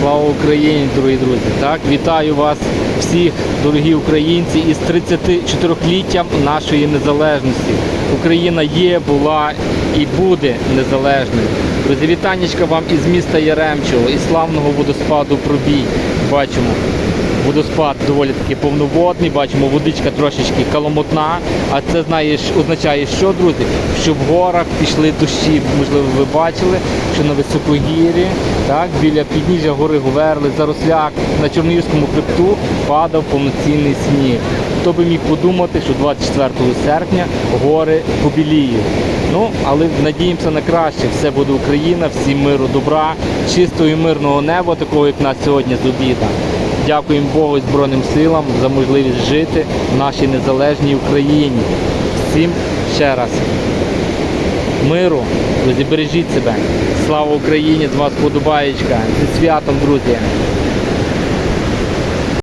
Слава Україні, дорогі друзі! Так, вітаю вас всіх, дорогі українці, із 34-літтям нашої незалежності. Україна є, була і буде незалежною. Друзі, вітаннячка вам із міста Яремчево, із славного водоспаду Пробій. Бачимо. Водоспад доволі таки повноводний, бачимо, водичка трошечки каламутна, а це знаєш, означає, що, друзі, що в горах пішли дощі, можливо, ви бачили, що на високогір'ї, так, біля підніжжя гори Говерли, Заросляк, на Чорнігівському хребту падав повноцінний сніг. Хто би міг подумати, що 24 серпня гори побіліють. Ну, але надіємося на краще. Все буде Україна, всім миру, добра, чистого і мирного неба, такого як нас сьогодні з обіда. Дякуємо Богу і Збройним силам за можливість жити в нашій незалежній Україні. Всім ще раз. Миру, друзі, себе. Слава Україні! З вас подобаєчка. Зі святом, друзі!